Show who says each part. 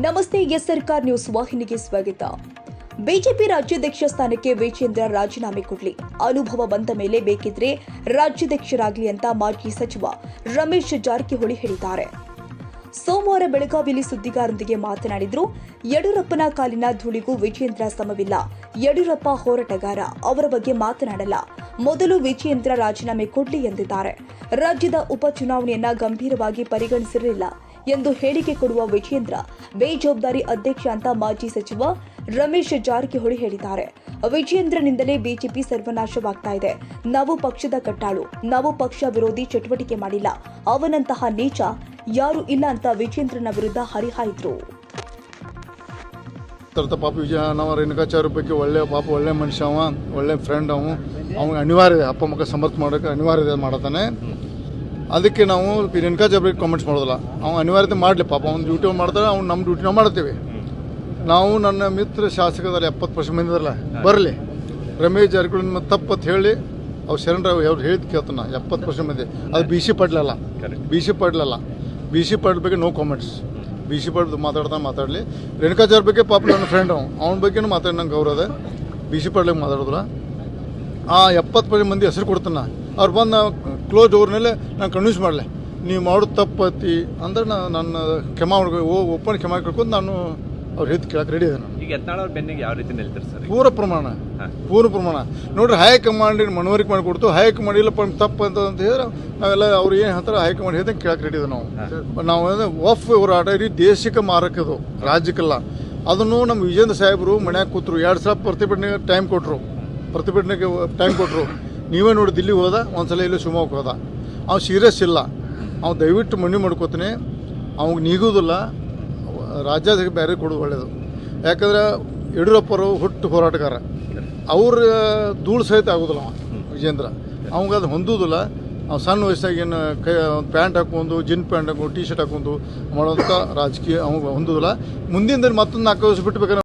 Speaker 1: ನಮಸ್ತೆ, ಎಸ್ ಸರ್ಕಾರ್ ನ್ಯೂಸ್ ವಾಹಿನಿಗೆ ಸ್ವಾಗತ. ಬಿಜೆಪಿ ರಾಜ್ಯಾಧ್ಯಕ್ಷ ಸ್ಥಾನಕ್ಕೆ ವಿಜೇಂದ್ರ ರಾಜೀನಾಮೆ ಕೊಡಲಿ. ಅನುಭವ ಬಂದ ಮೇಲೆ ಬೇಕಿದ್ರೆ ರಾಜ್ಯಾಧ್ಯಕ್ಷರಾಗಲಿ ಅಂತ ಮಾಜಿ ಸಚಿವ ರಮೇಶ್ ಜಾರಕಿಹೊಳಿ ಹೇಳಿದ್ದಾರೆ. ಸೋಮವಾರ ಬೆಳಗಾವಿಯಲ್ಲಿ ಸುದ್ದಿಗಾರರೊಂದಿಗೆ ಮಾತನಾಡಿದ್ರು, ಯಡಿಯೂರಪ್ಪನ ಕಾಲಿನ ಧೂಳಿಗೂ ವಿಜೇಂದ್ರ ಸಮವಿಲ್ಲ. ಯಡಿಯೂರಪ್ಪ ಹೋರಾಟಗಾರ, ಅವರ ಬಗ್ಗೆ ಮಾತನಾಡಲ್ಲ. ಮೊದಲು ವಿಜೇಂದ್ರ ರಾಜೀನಾಮೆ ಕೊಡಲಿ ಎಂದಿದ್ದಾರೆ. ರಾಜ್ಯದ ಉಪಚುನಾವಣೆಯನ್ನ ಗಂಭೀರವಾಗಿ ಪರಿಗಣಿಸಿರಲಿಲ್ಲ. ಎಂದು ಹೇಳಿಕೆ ಕೊಡುವ ವಿಜೇಂದ್ರ ಬೇಜವಾಬ್ದಾರಿ ಅಧ್ಯಕ್ಷ ಅಂತ ಮಾಜಿ ಸಚಿವ ರಮೇಶ್ ಜಾರಕಿಹೊಳಿ ಹೇಳಿದ್ದಾರೆ. ವಿಜೇಂದ್ರನಿಂದಲೇ ಬಿಜೆಪಿ ಸರ್ವನಾಶವಾಗ್ತಾ ಇದೆ. ನಾವು ಪಕ್ಷದ ಕಟ್ಟಾಳು. ನಾವು ಪಕ್ಷ ವಿರೋಧಿ ಚಟುವಟಿಕೆ ಮಾಡಿಲ್ಲ. ಅವನಂತಹ ನೀಚ ಯಾರು ಇಲ್ಲ ಅಂತ ವಿಜೇಂದ್ರನ ವಿರುದ್ಧ ಹರಿಹಾಯಿದ್ರು.
Speaker 2: ಪಾಪ ವಿಜಯ ನಾವು ರೇಣುಕಾಚಾರ್ಯ ಬಗ್ಗೆ ಒಳ್ಳೆ ಪಾಪ ಒಳ್ಳೆ ಮನುಷ್ಯ ಅವ, ಒಳ್ಳೆ ಫ್ರೆಂಡ್ ಅವ. ಅವ್ನಿಗೆ ಅನಿವಾರ್ಯ ಅಪ್ಪ ಮಕ್ಕ ಸಮರ್ಥ ಮಾಡೋಕೆ ಅನಿವಾರ್ಯ ಮಾಡತಾನೆ. ಅದಕ್ಕೆ ನಾವು ರೇಣುಕಾ ಬಗ್ಗೆ ಕಾಮೆಂಟ್ಸ್ ಮಾಡೋದಿಲ್ಲ. ಅವ್ನು ಅನಿವಾರ್ಯತೆ ಮಾಡಲಿ ಪಾಪ ಅವ್ನು ಡ್ಯೂಟಿ ಮಾಡ್ತಾರೆ ಅವ್ನು ನಮ್ಮ ಡ್ಯೂಟಿ ನಾವು ಮಾಡ್ತೀವಿ. ನಾವು ನನ್ನ ಮಿತ್ರ ಶಾಸಕದಲ್ಲಿ ಎಪ್ಪತ್ತು ಪರ್ಸೆಂಟ್ ಬಂದಿದ್ರಲ್ಲ ಬರಲಿ. ರಮೇಶ್ ಜಾರಕಿಹೊಳಿ ನಿಮ್ಮ ತಪ್ಪತ್ತು ಹೇಳಿ ಅವ್ರು ಶರಣರ ಅವ್ರು ಹೇಳಿದ್ ಕೇಳ್ತಾನ ಎಪ್ಪತ್ತು ಪರ್ಸೆಂಟ್ ಮಂದಿ. ಅದು ಬಿ ಸಿ ಪಾಟೀಲ್ ಅಲ್ಲ ಬಿ ಸಿ ಪಡ್ಲಲ್ಲ ಬಿ ಸಿ ಪಾಟೀಲ್ ಬಗ್ಗೆ ನೋ ಕಾಮೆಂಟ್ಸ್ ಬಿ ಸಿ ಪಡ್ದು ಮಾತಾಡ್ತಾ ಮಾತಾಡಲಿ. ರೇಣುಕಾಚಾರ್ಯ ಬಗ್ಗೆ ಪಾಪ ನನ್ನ ಫ್ರೆಂಡ್ ಅವ್ನು. ಅವ್ನ ಬಗ್ಗೆನೂ ಮಾತಾಡಿ ನಂಗೆ ಗೌರವ ಬಿ ಸಿ ಪಡ್ಲಿಗೆ ಮಾತಾಡಿದ್ರ ಆ ಎಪ್ಪತ್ತು ಪರ್ಸೆಂಟ್ ಮಂದಿ ಹೆಸರು ಕೊಡ್ತಾನೆ ಅವ್ರು ಬಂದು ಕ್ಲೋಸ್ ಡೋರ್ನಲ್ಲೇ ಮೇಲೆ ನಾನು ಕನ್ವಿನ್ಸ್ ಮಾಡಲೆ. ನೀವು ಮಾಡೋದು ತಪ್ಪತಿ ಅಂದ್ರೆ ನಾನು ನನ್ನ ಕ್ಷಮಾ ಒಪ್ಪನ ಕ್ಷಮಾ ಕೇಳ್ಕೊಂಡು ನಾನು ಅವ್ರು ಹೇಳಿದ್ ಕೇಳಕ್ಕೆ ರೆಡಿ ಇದೆ ನಾನು.
Speaker 3: ಈಗ ಎತ್ತಾಳ ಬೆನ್ನಿಗೆ ಯಾವ ರೀತಿ ನಿಲ್ತಾರೆ ಸರ್
Speaker 2: ಪೂರ ಪ್ರಮಾಣ. ಪೂರ್ಣ ಪ್ರಮಾಣ. ನೋಡ್ರಿ ಹೈಕಮಾಂಡ್ ಮನವರಿಕೆ ಮಾಡಿಕೊಡ್ತು. ಹೈಕಮಾಂಡ್ ಇಲ್ಲಪ್ಪ ತಪ್ಪು ಅಂತ ಅಂತ ಹೇಳಿದ್ರೆ ನಾವೆಲ್ಲ ಅವ್ರು ಏನು ಹೇಳ್ತಾರೆ ಹೈಕಮಾಂಡ್ ಹೇಳ್ದಂಗೆ ಕೇಳಕ್ಕೆ ರೆಡಿ ಇದೆ ನಾವು. ನಾವು ಒಫ್ ವಫ್ ಹೋರಾಟ ಇಡೀ ದೇಶಕ್ಕೆ ಮಾರಕದು ರಾಜ್ಯಕ್ಕಲ್ಲ. ಅದನ್ನು ನಮ್ಮ ವಿಜೇಂದ್ರ ಸಾಹೇಬರು ಮನ್ಯಾಗ ಕೂತರು. ಎರಡು ಸಾವಿರ ಪ್ರತಿಭಟನೆಗೆ ಟೈಮ್ ಕೊಟ್ಟರು ಪ್ರತಿಭಟನೆಗೆ ಟೈಮ್ ಕೊಟ್ಟರು ನೀವೇ ನೋಡಿ ದಿಲ್ಲಿಗೆ ಹೋದ, ಒಂದ್ಸಲ ಇಲ್ಲಿ ಶಿವಮೊಗ್ಗ ಹೋದ. ಅವ್ನು ಸೀರಿಯಸ್ ಇಲ್ಲ. ಅವ್ನು ದಯವಿಟ್ಟು ಮಣ್ಣಿ ಮಾಡ್ಕೋತೀನಿ. ಅವ್ನಿಗೆ ನೀಗೋದಿಲ್ಲ. ರಾಜ್ಯಾಧ್ಯಕ್ಷ ಬೇರೆ ಕೊಡೋದು ಒಳ್ಳೆಯದು ಯಾಕಂದ್ರೆ ಯಡಿಯೂರಪ್ಪರು ಹುಟ್ಟು ಹೋರಾಟಗಾರ. ಅವ್ರ ಧೂಳು ಸಹಿತ ಆಗೋದಿಲ್ಲ ಅವ, ವಿಜೇಂದ್ರ. ಅವಂಗೆ ಅದು ಹೊಂದೋದಿಲ್ಲ. ಅವ್ನು ಸಣ್ಣ ವಯಸ್ಸಾಗೇನು ಕೈ, ಒಂದು ಪ್ಯಾಂಟ್ ಹಾಕೊಂಡು ಜಿನ್ ಪ್ಯಾಂಟ್ ಹಾಕೊಂಡು ಟಿ ಶರ್ಟ್ ಹಾಕೊಂಡು ಮಾಡೋಂಥ ರಾಜಕೀಯ ಅವಾಗ ಹೊಂದೋದಿಲ್ಲ. ಮುಂದಿನ ದಿನ ಮತ್ತೊಂದು ನಾಲ್ಕು ವರ್ಷ ಬಿಟ್ಟು